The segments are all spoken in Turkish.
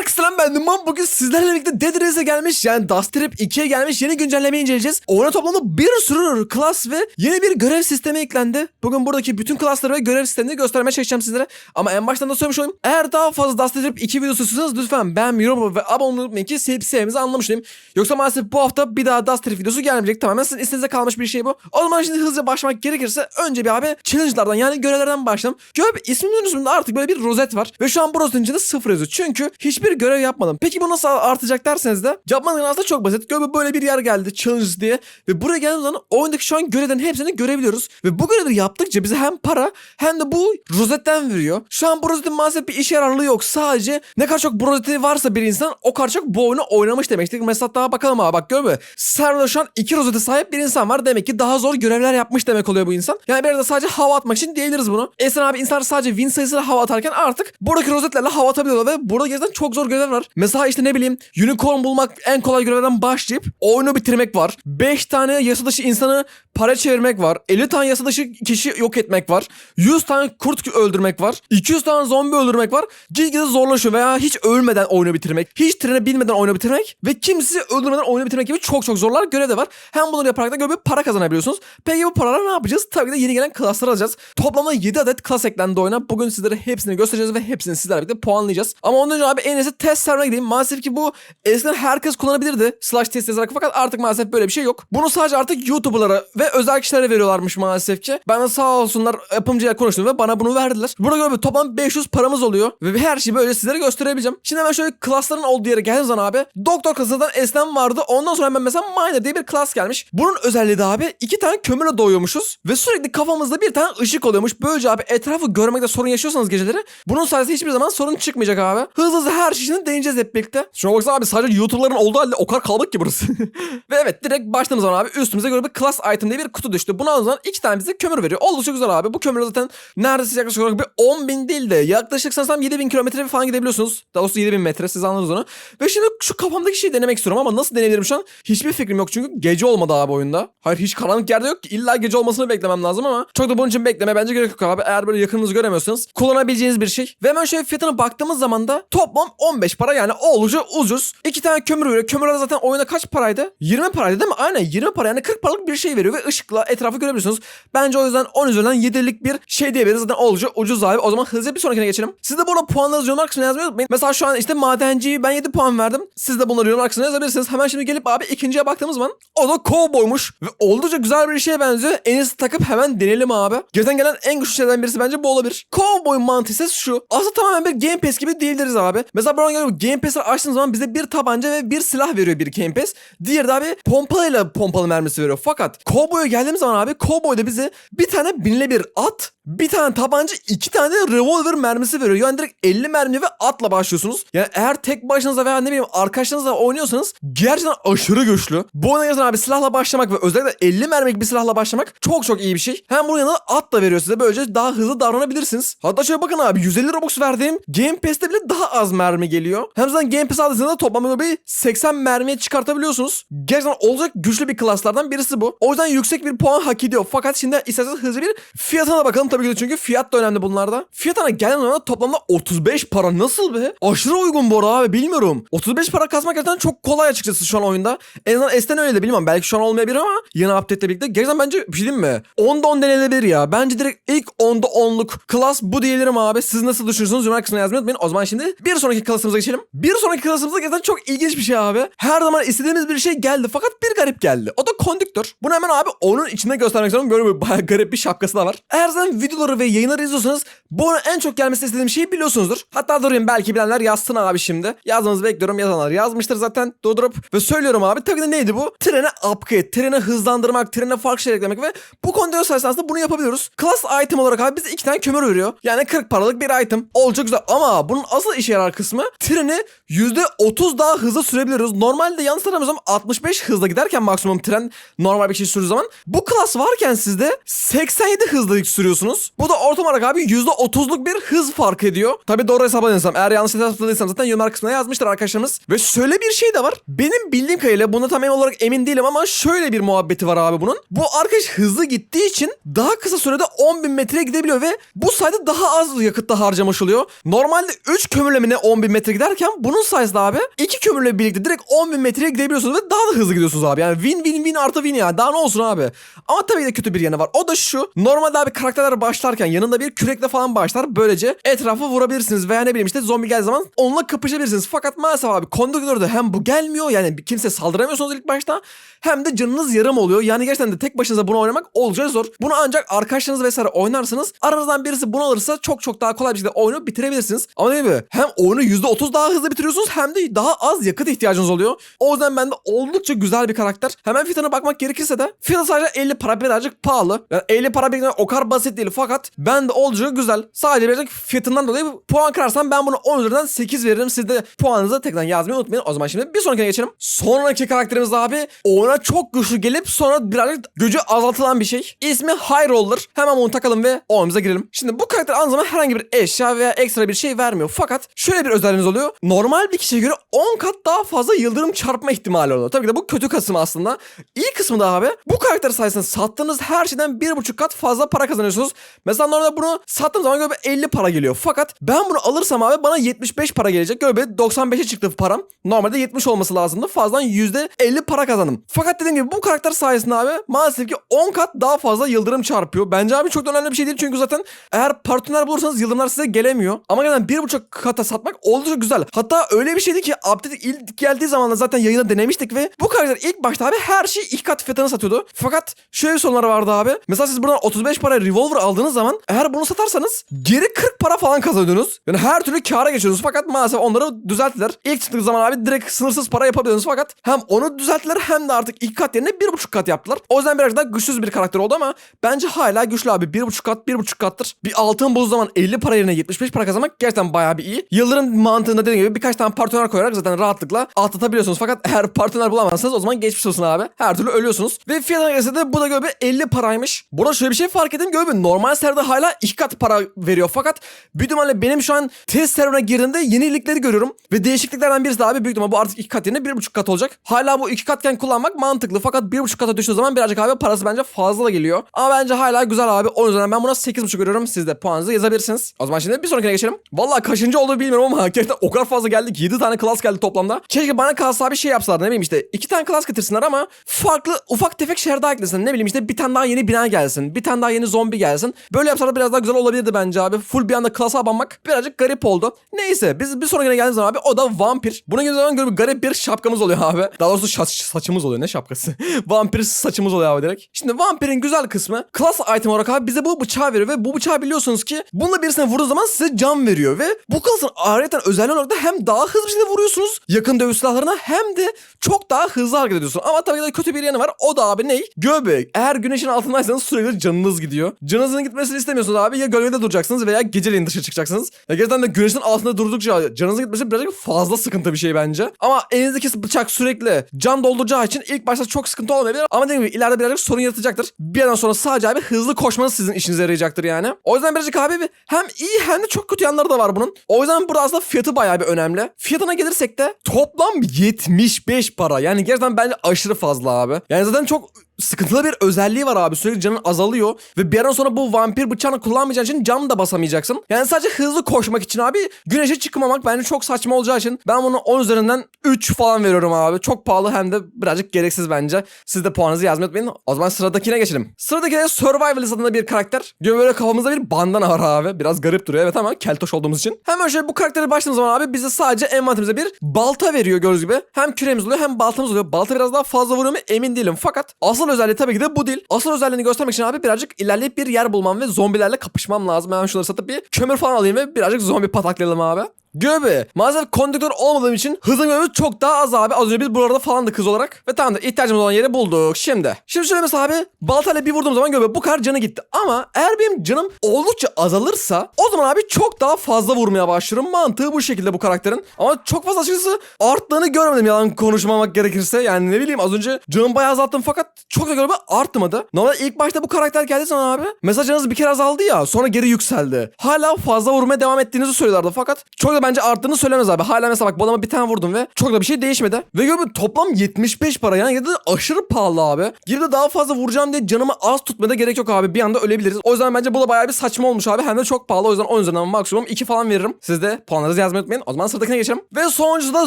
Herkese selam ben Duman. Bugün sizlerle birlikte Dead Race'e gelmiş yani Dust Trap 2'ye gelmiş yeni güncellemeyi inceleyeceğiz. Oyuna toplamda bir sürü klas ve yeni bir görev sistemi eklendi. Bugün buradaki bütün klasları ve görev sistemini göstermeye çalışacağım sizlere. Ama en baştan da söylemiş olayım. Eğer daha fazla Dust Trap 2 videosu istiyorsanız lütfen beğenmeyi, yorum ve abone olmayı ki sevip sevmenizi anlamış olayım. Yoksa maalesef bu hafta bir daha Dust Trap videosu gelmeyecek. Tamamen sizin isteğinize kalmış bir şey bu. O zaman şimdi hızlıca başlamak gerekirse önce bir abi challenge'lardan yani görevlerden başlayalım. Görev ismimin üstünde artık böyle bir rozet var. Ve şu an bu rozetin içinde sıfır yazıyor. Çünkü hiçbir görev yapmadım. Peki bu nasıl artacak derseniz de yapmanız aslında çok basit. Görev böyle bir yer geldi challenge diye. Ve buraya geldiğimiz zaman oyundaki şu an görevlerin hepsini görebiliyoruz. Ve bu görevleri yaptıkça bize hem para hem de bu rozetten veriyor. Şu an bu rozetin maalesef bir işe yararlığı yok. Sadece ne kadar çok bu rozeti varsa bir insan o kadar çok bu oyunu oynamış demektir. Mesela daha bakalım abi bak görüyor musun? Serverda şu an iki rozete sahip bir insan var. Demek ki daha zor görevler yapmış demek oluyor bu insan. Yani bir arada sadece hava atmak için diyebiliriz bunu. Esen abi insanlar sadece win sayısıyla hava atarken artık buradaki rozetlerle hava atabiliyorlar ve burada gerçekten çok zor görevler var. Mesela işte ne bileyim unicorn bulmak en kolay görevlerden başlayıp oyunu bitirmek var. 5 tane yasa dışı insanı para çevirmek var. 50 tane yasa dışı kişi yok etmek var. 100 tane kurt öldürmek var. 200 tane zombi öldürmek var. Gitgide zorlaşıyor veya hiç ölmeden oyunu bitirmek. Hiç trene binmeden oyunu bitirmek. Ve kimseyi öldürmeden oyunu bitirmek gibi çok çok zorlar görev de var. Hem bunları yaparak da bir para kazanabiliyorsunuz. Peki bu paraları ne yapacağız? Tabii ki de yeni gelen klaslar alacağız. Toplamda 7 adet klas eklendi oyuna. Bugün sizlere hepsini göstereceğiz ve hepsini sizlerle birlikte puanlayacağız. Ama ondan önce abi en iyisi test serverine gideyim. Maalesef ki bu eskiden herkes kullanabilirdi. Slash test yazarak fakat artık maalesef böyle bir şey yok. Bunu sadece artık YouTuber'lara ve özel kişilere veriyorlarmış maalesef ki. Ben de sağ olsunlar yapımcıyla konuştum ve bana bunu verdiler. Burada göre toplam 500 paramız oluyor. Ve her şeyi böyle sizlere gösterebileceğim. Şimdi hemen şöyle klasların olduğu yere geldiğim zaman abi. Doktor klasından Eslem vardı. Ondan sonra hemen mesela Miner diye bir klas gelmiş. Bunun özelliği de abi iki tane kömürle doğuyormuşuz. Ve sürekli kafamızda bir tane ışık oluyormuş. Böylece abi etrafı görmekte sorun yaşıyorsanız geceleri. Bunun sayesinde hiçbir zaman sorun çıkmayacak abi. Hızlı hızlı her şeyini deneyeceğiz hep birlikte. Şuna baksana abi sadece YouTuber'ların olduğu halde o kadar kalabalık ki burası. Ve evet direkt başladığımız zaman abi üstümüze göre bir class item diye bir kutu düştü. Bunu aldığımız zaman iki tane bize kömür veriyor. Oldukça güzel abi. Bu kömür zaten neredeyse yaklaşık olarak bir 10 bin değil de yaklaşık sanırsam 7 bin kilometre falan gidebiliyorsunuz. Daha doğrusu 7 bin metre siz anladınız onu. Ve şimdi şu kafamdaki şeyi denemek istiyorum ama nasıl deneyebilirim şu an? Hiçbir fikrim yok çünkü gece olmadı abi oyunda. Hayır hiç karanlık yerde yok ki. İlla gece olmasını beklemem lazım ama çok da bunun için bekleme bence gerek yok abi. Eğer böyle yakınınızı göremiyorsanız kullanabileceğiniz bir şey. Ve hemen şöyle fiyatına baktığımız zaman da toplam 15 para yani oldukça ucuz. İki tane kömür veriyor. Kömürler zaten oyunda kaç paraydı? 20 paraydı değil mi? Aynen 20 para yani 40 paralık bir şey veriyor ve ışıkla etrafı görebiliyorsunuz. Bence o yüzden 10 üzerinden 7'lik bir şey diyebiliriz. Zaten oldukça ucuz abi. O zaman hızlıca bir sonrakine geçelim. Siz de burada puanlarınızı yorumlar kısmına yazmayı unutmayın. Mesela şu an işte madenciyi ben 7 puan verdim. Siz de bunları yorumlar kısmına yazabilirsiniz. Hemen şimdi gelip abi ikinciye baktığımız zaman o da kovboymuş. Ve oldukça güzel bir şeye benziyor. En iyisi takıp hemen deneyelim abi. Geriden gelen en güçlü şeylerden birisi bence bu olabilir. Kovboy mantığı ise şu. Aslında tamamen bir Game Pass gibi değildir abi. Mesela buradan geliyor Game Pass'ı açtığınız zaman bize bir tabanca ve bir silah veriyor bir Game Pass. Diğeri de abi pompalıyla pompalı mermisi veriyor. Fakat Cowboy'a geldiğimiz zaman abi Cowboy da bize bir tane binle bir at bir tane tabanca iki tane de revolver mermisi veriyor. Yani direkt 50 mermi ve atla başlıyorsunuz. Yani eğer tek başınıza veya ne bileyim arkadaşlarınızla oynuyorsanız gerçekten aşırı güçlü. Bu oyuna gerçekten abi silahla başlamak ve özellikle 50 mermilik bir silahla başlamak çok çok iyi bir şey. Hem bunun yanında at da veriyor size. Böylece daha hızlı davranabilirsiniz. Hatta şöyle bakın abi 150 Robux verdiğim Game Pass'te bile daha az mermi geliyor. Hem zaten Game Pass aldığınızda toplamda bir 80 mermiye çıkartabiliyorsunuz. Gerçekten olacak güçlü bir klaslardan birisi bu. O yüzden yüksek bir puan hak ediyor. Fakat şimdi isterseniz hızlı bir fiyatına bakalım tabii ki de çünkü fiyat da önemli bunlarda. Fiyatına gelen zaman toplamda 35 para nasıl be? Aşırı uygun bu arada abi bilmiyorum. 35 para kasmak gerçekten çok kolay açıkçası şu an oyunda. En azından S'ten öyle de bilmem. Belki şu an olmayabilir ama yeni update'le birlikte. Gerçekten bence bir şey diyeyim mi? 10'da 10 denilebilir ya. Bence direkt ilk 10'da 10'luk klas bu diyebilirim abi. Siz nasıl düşünüyorsunuz? Yorumlar kısmına yazmayı unutmayın. O zaman şimdi bir sonraki klasımıza geçelim. Bir sonraki klasımıza gerçekten çok ilginç bir şey abi. Her zaman istediğimiz bir şey geldi fakat bir garip geldi. O da kondüktör. Bunu hemen abi onun içinde göstermek istiyorum. Böyle bir bayağı garip bir şapkası da var. Eğer zaten videoları ve yayınları izliyorsanız bu en çok gelmesini istediğim şeyi biliyorsunuzdur. Hatta durayım belki bilenler yazsın abi şimdi. Yazmanızı bekliyorum. Yazanlar yazmıştır zaten. Durdurup ve söylüyorum abi. Tabii de neydi bu? Trene upgrade, trene hızlandırmak, trene farklı şey eklemek ve bu kondüktör sayesinde bunu yapabiliyoruz. Class item olarak abi bize iki tane kömür veriyor. Yani 40 paralık bir item. Olacak güzel ama bunun asıl işe yarar kısmı treni %30 daha hızlı sürebiliyoruz. Normalde yanlış hatırlamıyorsam 65 hızla giderken maksimum tren normal bir şey sürdüğü zaman bu class varken sizde 87 hızla sürüyorsunuz. Bu da ortam olarak abi %30'luk bir hız fark ediyor. Tabi doğru hesapladıysam eğer yanlış hesapladıysam zaten yorumlar kısmına yazmıştır arkadaşlarımız. Ve şöyle bir şey de var. Benim bildiğim kadarıyla bunda tam olarak emin değilim ama şöyle bir muhabbeti var abi bunun. Bu arkadaş hızlı gittiği için daha kısa sürede 10.000 metreye gidebiliyor ve bu sayede daha az yakıtta harcamış oluyor. Normalde 3 kömürle mi ne 10.000 bin metre giderken bunun sayesinde abi iki kömürle birlikte direkt 10 bin metreye gidebiliyorsunuz ve daha da hızlı gidiyorsunuz abi. Yani win win win artı win yani daha ne olsun abi. Ama tabii de kötü bir yanı var. O da şu. Normalde abi karakterler başlarken yanında bir kürekle falan başlar. Böylece etrafı vurabilirsiniz veya ne bileyim işte zombi geldiği zaman onunla kapışabilirsiniz. Fakat maalesef abi konduktörde hem bu gelmiyor yani kimse saldıramıyorsunuz ilk başta hem de canınız yarım oluyor. Yani gerçekten de tek başınıza bunu oynamak oldukça zor. Bunu ancak arkadaşlarınız vesaire oynarsınız. Aranızdan birisi bunu alırsa çok çok daha kolay bir şekilde oyunu bitirebilirsiniz. Ama değil mi? Hem oyunu %30 daha hızlı bitiriyorsunuz hem de daha az yakıt ihtiyacınız oluyor. O yüzden bende oldukça güzel bir karakter. Hemen fiyatına bakmak gerekirse de fiyatı sadece 50 para birazcık pahalı. Yani 50 para biriktirmek o kadar basit değil fakat bende oldukça güzel. Sadece birazcık fiyatından dolayı puan kırarsam ben bunu 10 üzerinden 8 veririm. Siz de puanınızı tekrar yazmayı unutmayın. O zaman şimdi bir sonrakine geçelim. Sonraki karakterimiz abi oyuna çok güçlü gelip sonra birazcık gücü azaltılan bir şey. İsmi High Roller. Hemen bunu takalım ve oyunumuza girelim. Şimdi bu karakter aynı zamanda herhangi bir eşya veya ekstra bir şey vermiyor. Fakat şöyle bir özelliğiniz oluyor. Normal bir kişiye göre 10 kat daha fazla yıldırım çarpma ihtimali oluyor. Tabii ki de bu kötü kısmı aslında. İyi kısmı da abi bu karakter sayesinde sattığınız her şeyden 1,5 kat fazla para kazanıyorsunuz. Mesela normalde bunu sattığım zaman göbe 50 para geliyor. Fakat ben bunu alırsam abi bana 75 para gelecek. Göbe 95'e çıktı param. Normalde 70 olması lazımdı. Fazladan %50 para kazandım. Fakat dediğim gibi bu karakter sayesinde abi maalesef ki 10 kat daha fazla yıldırım çarpıyor. Bence abi çok da önemli bir şey değil. Çünkü zaten eğer partner bulursanız yıldırımlar size gelemiyor. Ama gerçekten 1,5 kata satmak oldukça güzel. Hatta öyle bir şeydi ki update ilk geldiği zaman zaten yayına denemiştik ve bu karakter ilk başta abi her şeyi iki kat fiyatına satıyordu. Fakat şöyle bir sorunları vardı abi. Mesela siz buradan 35 para revolver aldığınız zaman eğer bunu satarsanız geri 40 para falan kazanıyorsunuz. Yani her türlü kâra geçiyorsunuz fakat maalesef onları düzelttiler. İlk çıktığı zaman abi direkt sınırsız para yapabiliyorsunuz fakat hem onu düzelttiler hem de artık iki kat yerine bir buçuk kat yaptılar. O yüzden biraz daha güçsüz bir karakter oldu ama bence hala güçlü abi. Bir buçuk kat bir buçuk kattır. Bir altın boz zaman 50 para yerine 75 para kazanmak gerçekten bayağı bir iyi. Yılların mantığında dediğim gibi birkaç tane partner koyarak zaten rahatlıkla atlatabiliyorsunuz. Fakat eğer partner bulamazsanız o zaman geçmiş olsun abi. Her türlü ölüyorsunuz. Ve fiyatına gelse de bu da göbe 50 paraymış. Burada şöyle bir şey fark edin göbe normal serverda hala iki kat para veriyor. Fakat büyük ihtimalle benim şu an test serverına girdiğimde yenilikleri görüyorum. Ve değişikliklerden birisi de abi büyük ihtimalle bu artık iki kat yerine bir buçuk kat olacak. Hala bu iki katken kullanmak mantıklı. Fakat bir buçuk kata düştüğü zaman birazcık abi parası bence fazla da geliyor. Ama bence hala güzel abi. O yüzden ben buna 8.5 veriyorum. Siz de puanınızı yazabilirsiniz. O zaman şimdi bir sonrakine geçelim. Vallahi kaçıncı olduğu bilmiyorum ama gerçekten o kadar fazla geldik. 7 tane klas geldi toplamda. Keşke bana kalsa bir şey yapsalar ne bileyim işte. iki tane klas getirsinler ama farklı ufak tefek şehir daha eklesin. Ne bileyim işte bir tane daha yeni bina gelsin. Bir tane daha yeni zombi gelsin. Böyle yapsalar biraz daha güzel olabilirdi bence abi. Full bir anda klasa abanmak birazcık garip oldu. Neyse biz bir sonrakine geldiğimiz zaman abi o da vampir. Buna geldiğimiz zaman böyle garip bir şapkamız oluyor abi. Daha doğrusu saç, saçımız oluyor ne şapkası. vampir saçımız oluyor abi direkt. Şimdi vampirin güzel kısmı klas item olarak abi bize bu bıçağı veriyor ve bu bıçağı biliyorsunuz ki bununla birisine vurduğu zaman size can veriyor ve bu klasın ayrıca özelliği olarak da hem daha hızlı bir şekilde vuruyorsunuz yakın dövüş silahlarına hem de çok daha hızlı hareket ediyorsun. Ama tabii ki kötü bir yanı var. O da abi ne? Göbek. Eğer güneşin altındaysanız sürekli canınız gidiyor. Canınızın gitmesini istemiyorsunuz abi. Ya gölgede duracaksınız veya geceleyin dışarı çıkacaksınız. Ya gerçekten de güneşin altında durdukça canınızın gitmesi birazcık fazla sıkıntı bir şey bence. Ama elinizdeki bıçak sürekli can dolduracağı için ilk başta çok sıkıntı olmayabilir. Ama dediğim gibi ileride birazcık sorun yaratacaktır. Bir yerden sonra sadece abi hızlı koşmanız sizin işinize yarayacaktır yani. O yüzden birazcık abi hem iyi hem de çok kötü yanları da var bunun. O yüzden burada aslında fiyatı bayağı bir önemli. Fiyatına gelirsek de toplam 75 para. Yani gerçekten bence aşırı fazla abi. Yani zaten çok sıkıntılı bir özelliği var abi. Sürekli canın azalıyor. Ve bir yerden sonra bu vampir bıçağını kullanmayacağın için cam da basamayacaksın. Yani sadece hızlı koşmak için abi güneşe çıkmamak bence çok saçma olacağı için ben bunu 10 üzerinden 3 falan veriyorum abi. Çok pahalı hem de birazcık gereksiz bence. Siz de puanınızı yazmayı unutmayın. O zaman sıradakine geçelim. Sıradaki de Survivalist adında bir karakter. Gibi böyle kafamızda bir bandana var abi. Biraz garip duruyor evet ama keltoş olduğumuz için. Hemen şöyle bu karaktere başladığımız zaman abi bize sadece envanterimize bir balta veriyor gördüğünüz gibi. Hem küremiz oluyor hem baltamız oluyor. Balta biraz daha fazla vuruyor mu emin değilim. Fakat asıl özelliği tabii ki de bu değil. Asıl özelliğini göstermek için abi birazcık ilerleyip bir yer bulmam ve zombilerle kapışmam lazım. Hemen şunları satıp bir kömür falan alayım ve birazcık zombi pataklayalım abi. Göbe. Maalesef konduktör olmadığım için hızın göbü çok daha az abi. Az önce biz buralarda falandık hız olarak. Ve tamam da ihtiyacımız olan yeri bulduk. Şimdi. Şimdi şöyle mesela abi baltayla bir vurduğum zaman göbe bu kadar canı gitti. Ama eğer benim canım oldukça azalırsa o zaman abi çok daha fazla vurmaya başlıyorum. Mantığı bu şekilde bu karakterin. Ama çok fazla açıkçası arttığını görmedim yalan konuşmamak gerekirse. Yani ne bileyim az önce canımı bayağı azalttım fakat çok da göbe artmadı. Normalde ilk başta bu karakter geldiği zaman abi mesajınız bir kere azaldı ya sonra geri yükseldi. Hala fazla vurmaya devam ettiğinizi söylüyorlardı fakat çok da bence arttığını söylemez abi. Hala mesela bak bu adama bir tane vurdum ve çok da bir şey değişmedi. Ve gördüm toplam 75 para yani ya da aşırı pahalı abi. Gibi de daha fazla vuracağım diye canımı az tutmaya da gerek yok abi. Bir anda ölebiliriz. O yüzden bence bu da bayağı bir saçma olmuş abi. Hem de çok pahalı. O yüzden 10 üzerinden maksimum 2 falan veririm. Siz de puanlarınızı yazmayı unutmayın. O zaman sıradakine geçelim. Ve sonuncusu da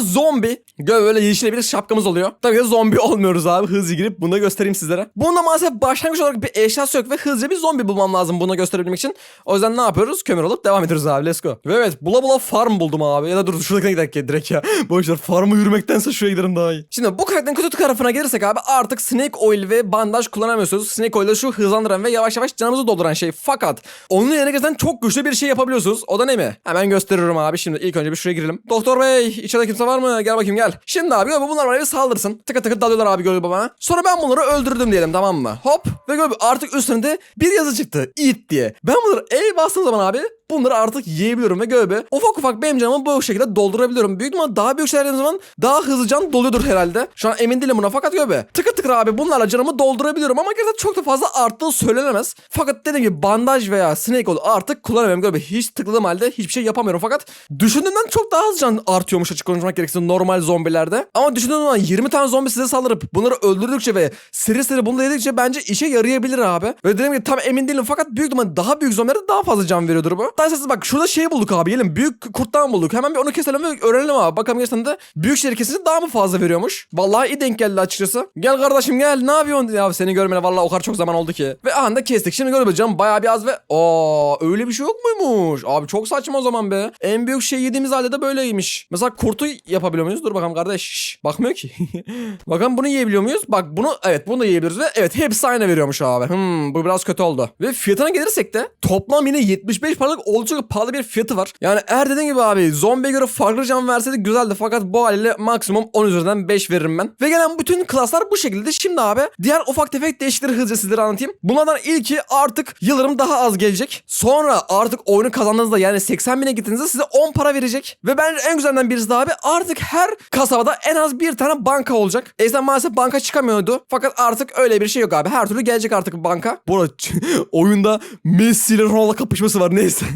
zombi. Gö böyle yeşil bir şapkamız oluyor. Tabii ki zombi olmuyoruz abi. Hızlı girip bunu da göstereyim sizlere. Bunda maalesef başlangıç olarak bir eşyası yok ve hızlıca bir zombi bulmam lazım bunu gösterebilmek için. O yüzden ne yapıyoruz? Kömür alıp devam ediyoruz abi. Let's go. Ve evet bula bula farm buldum abi. Ya da dur şuradakine gidelim direkt ya. Boşver farmı yürümektense şuraya giderim daha iyi. Şimdi bu karakterin kötü tarafına gelirsek abi artık snake oil ve bandaj kullanamıyorsunuz. Snake oil şu hızlandıran ve yavaş yavaş canımızı dolduran şey. Fakat onun yerine gerçekten çok güçlü bir şey yapabiliyorsunuz. O da ne mi? Hemen gösteriyorum abi. Şimdi ilk önce bir şuraya girelim. Doktor bey içeride kimse var mı? Gel bakayım gel. Şimdi abi galiba bunlar bana bir saldırsın. Tıkı tıkı dalıyorlar abi galiba bana. Sonra ben bunları öldürdüm diyelim tamam mı? Hop ve galiba artık üstünde bir yazı çıktı. Eat diye. Ben bunları E bastığım zaman abi bunları artık yiyebiliyorum ve göbe ufak ufak benim canımı bu şekilde doldurabiliyorum. Büyük ihtimalle daha büyük şeyler zaman daha hızlı can doluyordur herhalde. Şu an emin değilim buna fakat göbe. Tıkır tıkır abi bunlarla canımı doldurabiliyorum ama gerçekten çok da fazla arttığı söylenemez. Fakat dediğim gibi bandaj veya snake oil artık kullanamıyorum göbe. Hiç tıkladığım halde hiçbir şey yapamıyorum fakat düşündüğümden çok daha az can artıyormuş açık konuşmak gerekirse normal zombilerde. Ama düşündüğüm zaman 20 tane zombi size saldırıp bunları öldürdükçe ve seri seri bunu yedikçe bence işe yarayabilir abi. Ve dediğim gibi tam emin değilim fakat büyük ihtimalle daha büyük zombilere daha fazla can veriyordur bu. Daha esasında bak şurada şey bulduk abi gelin büyük kurttan bulduk. Hemen bir onu keselim ve öğrenelim abi. Bakalım gerçekten de büyük şeyleri kesince daha mı fazla veriyormuş? Vallahi iyi denk geldi açıkçası. Gel kardeşim gel ne yapıyorsun? Ya seni görmene vallahi o kadar çok zaman oldu ki. Ve anda kestik. Şimdi görebiliriz canım bayağı bir az ve aa öyle bir şey yok muymuş? Abi çok saçma o zaman be. En büyük şey yediğimiz halde de böyleymiş. Mesela kurtu yapabiliyor muyuz? Dur bakalım kardeş. Şş, bakmıyor ki. bakalım bunu yiyebiliyor muyuz? Bak bunu evet bunu da yiyebiliriz ve evet hepsi aynı veriyormuş abi. Hmm bu biraz kötü oldu. Ve fiyatına gelirsek de toplam yine 75 paralık oldukça pahalı bir fiyatı var. Yani eğer dediğim gibi abi zombiye göre farklı can verseydi güzeldi fakat bu haliyle maksimum 10 üzerinden 5 veririm ben. Ve gelen bütün klaslar bu şekilde. Şimdi abi diğer ufak tefek değişiklikleri hızlıca sizlere anlatayım. Bunlardan ilki artık yıllarım daha az gelecek. Sonra artık oyunu kazandığınızda yani 80 bine gittiğinizde size 10 para verecek. Ve bence en güzelinden birisi de abi artık her kasabada en az bir tane banka olacak. Eskiden maalesef banka çıkamıyordu. Fakat artık öyle bir şey yok abi. Her türlü gelecek artık banka. Bu arada oyunda Messi ile Ronaldo kapışması var neyse.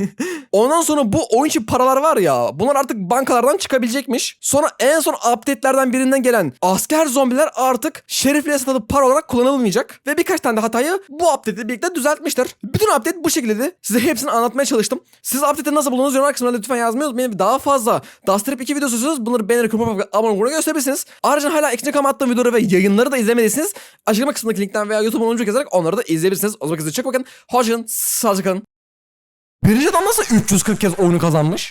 Ondan sonra bu oyun için paralar var ya bunlar artık bankalardan çıkabilecekmiş. Sonra en son update'lerden birinden gelen asker zombiler artık şerifliğe satılıp para olarak kullanılmayacak. Ve birkaç tane de hatayı bu update ile birlikte düzeltmişler. Bütün update bu şekildeydi. Size hepsini anlatmaya çalıştım. Siz update'i nasıl buldunuz yorumlar kısmına lütfen yazmayı unutmayın. Daha fazla Dust Trap 2 videosu istiyorsanız bunları beğenerek abone olmayı gösterebilirsiniz. Ayrıca hala ikinci kam attığım videoları ve yayınları da izlemediyseniz açıklama kısmındaki linkten veya YouTube'un oyuncu yazarak onları da izleyebilirsiniz. O zaman kendinize çok bakın. Hoşçakalın. Sağlıcakla kalın. Adam nasıl 340 kez oyunu kazanmış?